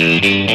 Música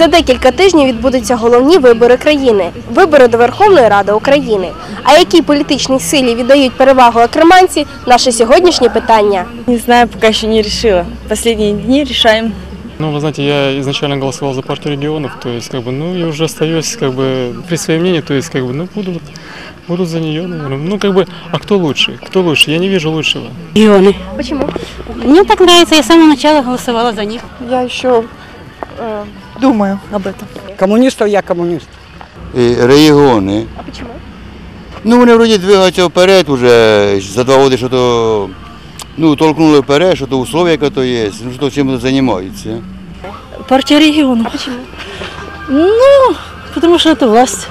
За декілька тижнів відбудуться головні вибори країни вибори до Верховної Ради України. А якій політичній силі віддають перевагу окреманці наше сьогоднішнє питання. Не знаю, пока еще не решила. Последние дни решаем. Ну, вы знаете, я изначально голосовал за партию регионов, то есть, как бы, ну, и уже остаюсь, как бы, при своем мнении, то есть, как бы, ну, буду, буду за нее, наверное. Ну, как бы, а кто лучше? Кто лучше? Я не вижу лучшего. Регионы. Почему? Мне так нравится, я с самого начала голосовала за них. Я еще э, думаю об этом. Комуністів я комуніст. І регіони. А почему? Ну, вони вроді двигаються вперед уже за два роки, що то ну, толкнули вперед, що то условия, яке то є, ну, що то чим займаються. Партия регионов. А почему? Ну, потому что это власть.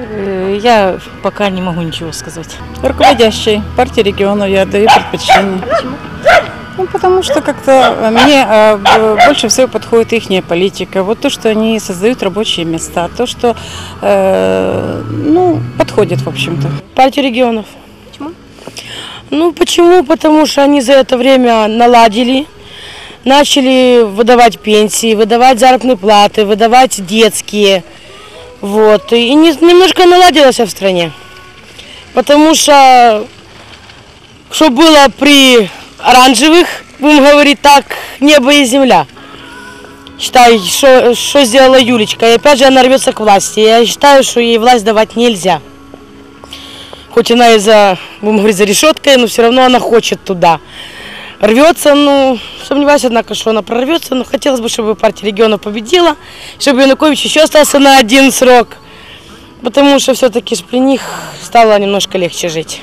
Э, Я пока не могу ничего сказать. Руководящей партии регионов я даю предпочтение. Почему? Ну, потому что как-то э, мне э, больше всего подходит их политика. Вот то, что они создают рабочие места, то, что э, ну, подходит, в общем-то. Партия регионов. Почему? Ну почему? Потому что они за это время наладили, начали выдавать пенсии, выдавать заработные платы, выдавать детские. Вот. И не- немножко наладилось в стране. Потому что что было при оранжевых, будем говорить так, небо и земля. Считай, что, что сделала Юлечка. И опять же она рвется к власти. Я считаю, что ей власть давать нельзя. Хоть она и за, будем говорить, за решеткой, но все равно она хочет туда. Рвется, ну, сомневаюсь, однако, что она прорвется, но хотелось бы, чтобы партия региона победила, чтобы Янукович еще остался на один срок, потому что все-таки при них стало немножко легче жить.